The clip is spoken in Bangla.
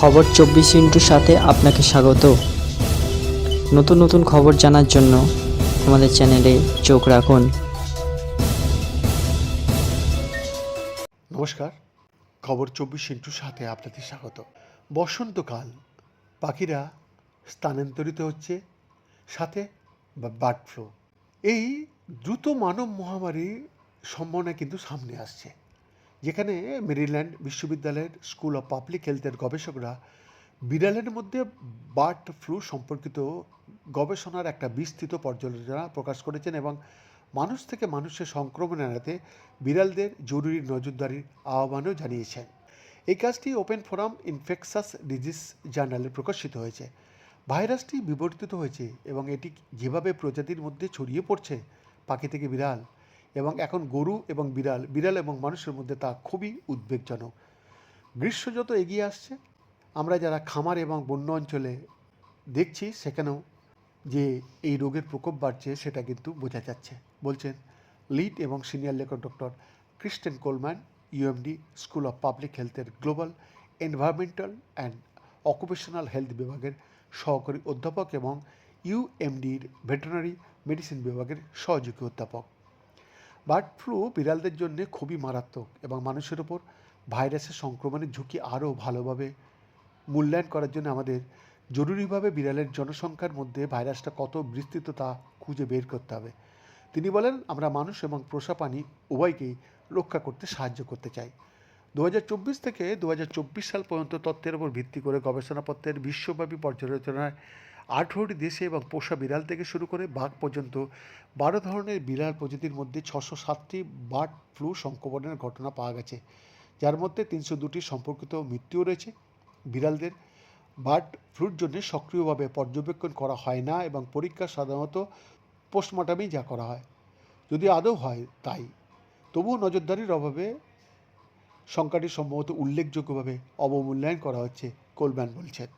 খবর চব্বিশ ইন্টুর সাথে আপনাকে স্বাগত। নতুন নতুন খবর জানার জন্য আমাদের চ্যানেলে চোখ রাখুন। নমস্কার। খবর চব্বিশ ইন্টুর সাথে আপনাদের স্বাগত। বসন্তকাল। পাখিরা স্থানান্তরিত হচ্ছে, সাথে বার্ড ফ্লু। এই দ্রুত মানব মহামারী সম্ভাবনা কিন্তু সামনে আসছে। যেখানে মেরিল্যান্ড বিশ্ববিদ্যালয়ের স্কুল অফ পাবলিক হেলথের গবেষকরা বিড়ালের মধ্যে বার্ড ফ্লু সম্পর্কিত গবেষণার একটা বিস্তৃত পর্যালোচনা প্রকাশ করেছেন এবং মানুষ থেকে মানুষের সংক্রমণ এড়াতে বিড়ালদের জরুরি নজরদারির আহ্বানও জানিয়েছেন। এই কাজটি ওপেন ফোরাম ইনফেকশাস ডিজিজ জার্নালে প্রকাশিত হয়েছে। ভাইরাসটি বিবর্তিত হয়েছে এবং এটি যেভাবে প্রজাতির মধ্যে ছড়িয়ে পড়ছে, পাখি থেকে বিড়াল এবং এখন গরু এবং বিড়াল বিড়াল এবং মানুষের মধ্যে তা খুবই উদ্বেগজনক। গ্রীষ্ম যত এগিয়ে আসছে, আমরা যারা খামার এবং বন্য অঞ্চলে দেখছি, সেখানেও যে এই রোগের প্রকোপ বাড়ছে, সেটা কিন্তু বোঝা যাচ্ছে, বলছেন লিড এবং সিনিয়র লেখক doctor Kristen Coleman UMD school of public হেলথের global environmental and occupational health বিভাগের সহকারী অধ্যাপক এবং ইউএমডির ভেটেরিনারি মেডিসিন বিভাগের সহযোগী অধ্যাপক। বার্ড ফ্লু বিড়ালদের জন্য খুবই মারাত্মক এবং মানুষের ওপর ভাইরাসের সংক্রমণের ঝুঁকি আরও ভালোভাবে মূল্যায়ন করার জন্য আমাদের জরুরিভাবে বিড়ালের জনসংখ্যার মধ্যে ভাইরাসটা কত বিস্তৃত তা খুঁজে বের করতে হবে। তিনি বলেন, আমরা মানুষ এবং পোষা প্রাণী উভয়কেই রক্ষা করতে সাহায্য করতে চাই। দু হাজার চব্বিশ থেকে দু হাজার চব্বিশ সাল পর্যন্ত তথ্যের উপর ভিত্তি করে গবেষণাপত্রের বিশ্বব্যাপী পর্যালোচনায় আঠেরোটি দেশে এবং পোষা বিড়াল থেকে শুরু করে বাঘ পর্যন্ত বারো ধরনের বিড়াল প্রজাতির মধ্যে ছশো সাতটি বার্ড ফ্লু সংক্রমণের ঘটনা পাওয়া গেছে। যার মধ্যে তিনশো দুটি সম্পর্কিত মৃত্যুও রয়েছে। বিড়ালদের বার্ড ফ্লুর জন্য সক্রিয়ভাবে পর্যবেক্ষণ করা হয় না এবং পরীক্ষা সাধারণত পোস্টমর্টামেই যা করা হয়। যদি আদৌ হয় তাই, তবুও নজরদারির অভাবে সংখ্যাটি সম্ভবত উল্লেখযোগ্যভাবে অবমূল্যায়ন করা হচ্ছে, কোলম্যান বলছেন।